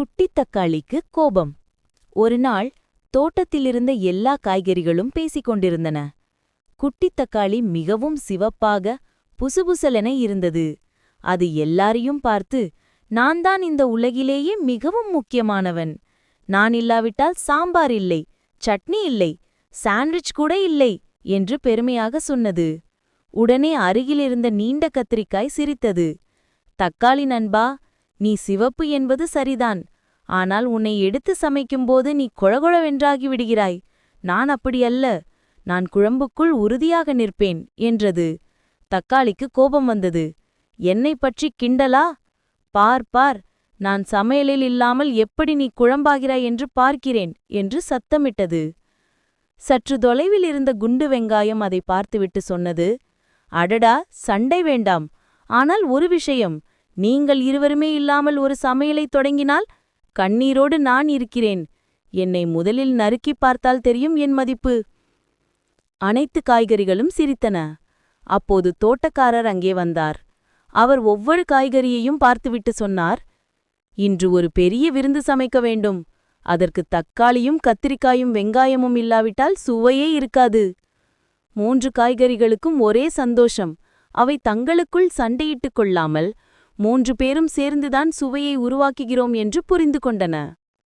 குட்டித் தக்காளிக்கு கோபம். ஒரு நாள் தோட்டத்திலிருந்த எல்லா காய்கறிகளும் பேசிக் கொண்டிருந்தன. குட்டித் தக்காளி மிகவும் சிவப்பாக புசுபுசலென இருந்தது. அது எல்லாரையும் பார்த்து நான் தான் இந்த உலகிலேயே மிகவும் முக்கியமானவன். நான் இல்லாவிட்டால் சாம்பார் இல்லை சட்னி இல்லை சாண்ட்விச் கூட இல்லை என்று பெருமையாக சொன்னது. உடனே அருகிலிருந்த நீண்ட கத்திரிக்காய் சிரித்தது. தக்காளி நண்பா நீ சிவப்பு என்பது சரிதான். ஆனால் உன்னை எடுத்து சமைக்கும்போது நீ குழகுழவென்றாகி விடுகிறாய். நான் அப்படியல்ல. நான் குழம்புக்குள் உறுதியாக நிற்பேன் என்றது. தக்காளிக்கு கோபம் வந்தது. என்னை பற்றி கிண்டலா? பார் பார். நான் சமையலில் இல்லாமல் எப்படி நீ குழம்பாகிறாய் என்று பார்க்கிறேன் என்று சத்தமிட்டது. சற்று தொலைவில் இருந்த குண்டு வெங்காயம் அதை பார்த்துவிட்டு சொன்னது. அடடா! சண்டை வேண்டாம். ஆனால் ஒரு விஷயம். நீங்கள் இருவருமே இல்லாமல் ஒரு சமையலைத் தொடங்கினால் கண்ணீரோடு நான் இருக்கிறேன். என்னை முதலில் நறுக்கிப் பார்த்தால் தெரியும் என் மதிப்பு. அனைத்து காய்கறிகளும் சிரித்தன. அப்போது தோட்டக்காரர் அங்கே வந்தார். அவர் ஒவ்வொரு காய்கறியையும் பார்த்துவிட்டு சொன்னார் இன்று ஒரு பெரிய விருந்து சமைக்க வேண்டும். அதற்கு தக்காளியும் கத்திரிக்காயும் வெங்காயமும் இல்லாவிட்டால் சுவையே இருக்காது. மூன்று காய்கறிகளுக்கும் ஒரே சந்தோஷம். அவை தங்களுக்குள் சண்டையிட்டுக் கொள்ளாமல் மூன்று பேரும் சேர்ந்துதான் சுவையை உருவாக்குகிறோம் என்று புரிந்து கொண்டன.